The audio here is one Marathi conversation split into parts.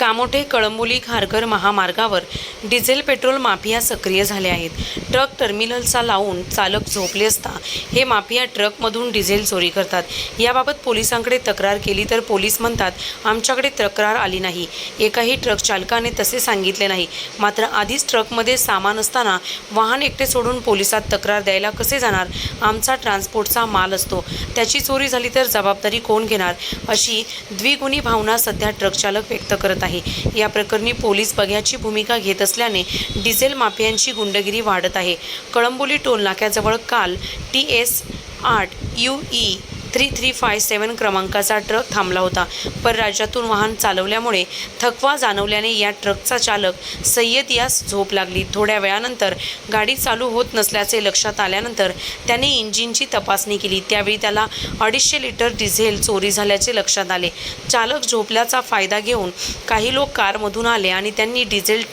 कामोठे कळंबोली खारघर महामार्गावर डिझेल पेट्रोल माफिया सक्रिय झाले आहेत. ट्रक टर्मिनलचा लावून चालक झोपले असता हे माफिया ट्रकमधून डिझेल चोरी करतात. याबाबत पोलिसांकडे तक्रार केली तर पोलीस म्हणतात आमच्याकडे तक्रार आली नाही. एकाही ट्रक चालकाने तसे सांगितले नाही. मात्र आधीच ट्रकमध्ये सामान असताना वाहन एकटे सोडून पोलिसात तक्रार द्यायला कसे जाणार? आमचा ट्रान्सपोर्टचा माल असतो. त्याची चोरी झाली तर जबाबदारी कोण घेणार? अशी द्विगुणी भावना सध्या ट्रक चालक व्यक्त करत आहे. या प्रकरणी पोलीस बघ्याची भूमिका घेत असल्याने डिझेल माफियांची गुंडगिरी वाढत आहे. कळंबोली टोल नाक्याजवळ काल टी एस आठ U E three three five seven क्रमांकाचा ट्रक थांबला होता. परराज्यातून वाहन चालवल्यामुळे थकवा जाणवल्याने या ट्रकचा चालक सय्यद यास झोप लागली. थोड्या वेळानंतर गाडी चालू होत नसल्याचे लक्षात आल्यानंतर त्याने इंजिनची तपासणी केली. त्यावेळी त्याला अडीचशे लिटर डिझेल चोरी झाल्याचे लक्षात आले. चालक झोपल्याचा फायदा घेऊन काही लोक कारमधून आले आणि त्यांनी डिझेल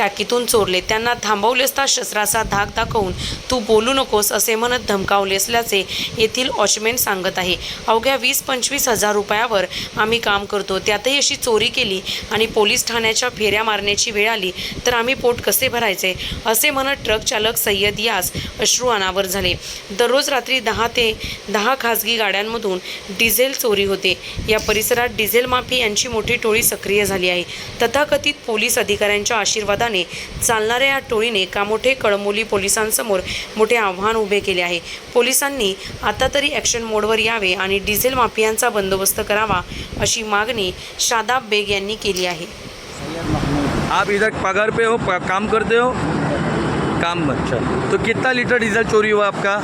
टाकीतून चोरले. त्यांना थांबवले असता शस्त्राचा धाक दाखवून तू बोलू नकोस असे म्हणत धमकावले असल्याचे येथील वॉचमॅन सांगत आहे. अवघ्या वीस पंचवीस हजार रुपयावर आम्ही काम करतो. त्यातही अशी चोरी केली आणि पोलीस ठाण्याच्या फेऱ्या मारण्याची वेळ आली तर आम्ही पोट कसे भरायचे? असे म्हणत ट्रक चालक सय्यद यास अश्रू अनावर झाले. दररोज रात्री दहा ते दहा खासगी गाड्यांमधून डिझेल चोरी होते. या परिसरात डिझेल माफी यांची मोठी टोळी सक्रिय झाली आहे. तथाकथित पोलीस अधिकाऱ्यांच्या आशीर्वादाने चालणाऱ्या या टोळीने कामोठे कळमोली पोलिसांसमोर मोठे आव्हान उभे केले आहे. पोलिसांनी आता तरी ॲक्शन मोडवर यावे आणि डिझेल माफियांचा बंदोबस्त करावा अशी मागणी शादाब बेग यांनी केली आहे. आप इधर पगार पे हो काम करते हो? काम अच्छा तो कितना लीटर डीजल चोरी हुआ आपका?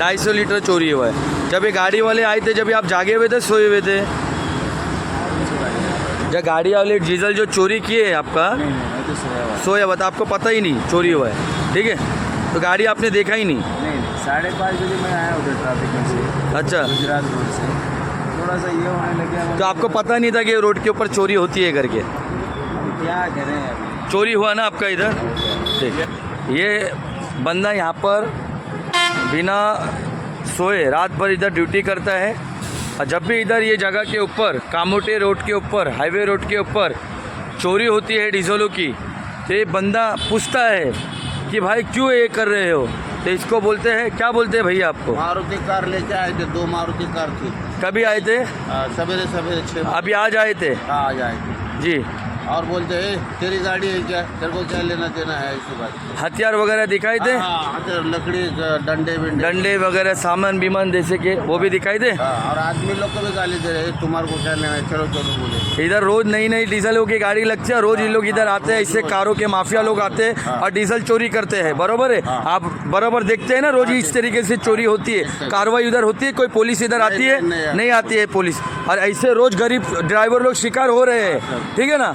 ढाई सौ लीटर चोरी हुआ है। जब ये गाड़ी वाले आए थे जब आप जागे हुए थे सोए हुए थे? जब गाड़ी वाले डीजल जो चोरी किए है आपका नहीं नहीं मैं तो सोया हुआ सोया हुआ था आपको पता ही नहीं चोरी हुआ है ठीक है? तो गाड़ी आपने देखा ही नहीं? नहीं नहीं साढ़े पाँच बजे मैं आया उधर ट्रैफ़िक में से अच्छा। गुजरात रोड से। थोड़ा सा ये होने लगे तो आपको पता नहीं था कि रोड के ऊपर चोरी होती है करके? क्या करें चोरी हुआ ना आपका इधर? ठीक। ये बंदा यहाँ पर बिना सोए रात भर इधर ड्यूटी करता है जब भी इधर ये जगह के ऊपर कामोटे रोड के ऊपर हाईवे रोड के ऊपर चोरी होती है डीजलों की तो ये बंदा पूछता है कि भाई क्यों ये कर रहे हो? तो इसको बोलते हैं क्या बोलते हैं भैया आपको? मारुति कार लेके आए थे दो मारुति कार थी। कभी आए थे? सवेरे सवेरे छः अभी आज आए थे? हाँ आ जाएगी जी। और बोलते हैं तेरी गाड़ी है क्या? तेरे को क्या लेना देना है? इसी बात। हथियार वगैरह दिखाई दे? हाँ, तो लकड़ी डंडे डंडे वगैरह सामान बीमान जैसे के वो भी दिखाई दे? हाँ, और आदमी लोग को भी गाली दे रहे हैं तुम्हारे को क्या लेना है? चलो चलो बोले। इधर रोज नई नई डीजलों की गाड़ी लगती है रोज ये लोग इधर आते हैं इससे कारों के माफिया लोग आते हैं और डीजल चोरी करते हैं बरोबर है? आप बराबर देखते हैं ना रोज इस तरीके से चोरी होती है कार्रवाई उधर होती है कोई पुलिस इधर आती है? नहीं आती है पुलिस। और ऐसे रोज गरीब ड्राइवर लोग शिकार हो रहे हैं ठीक है ना?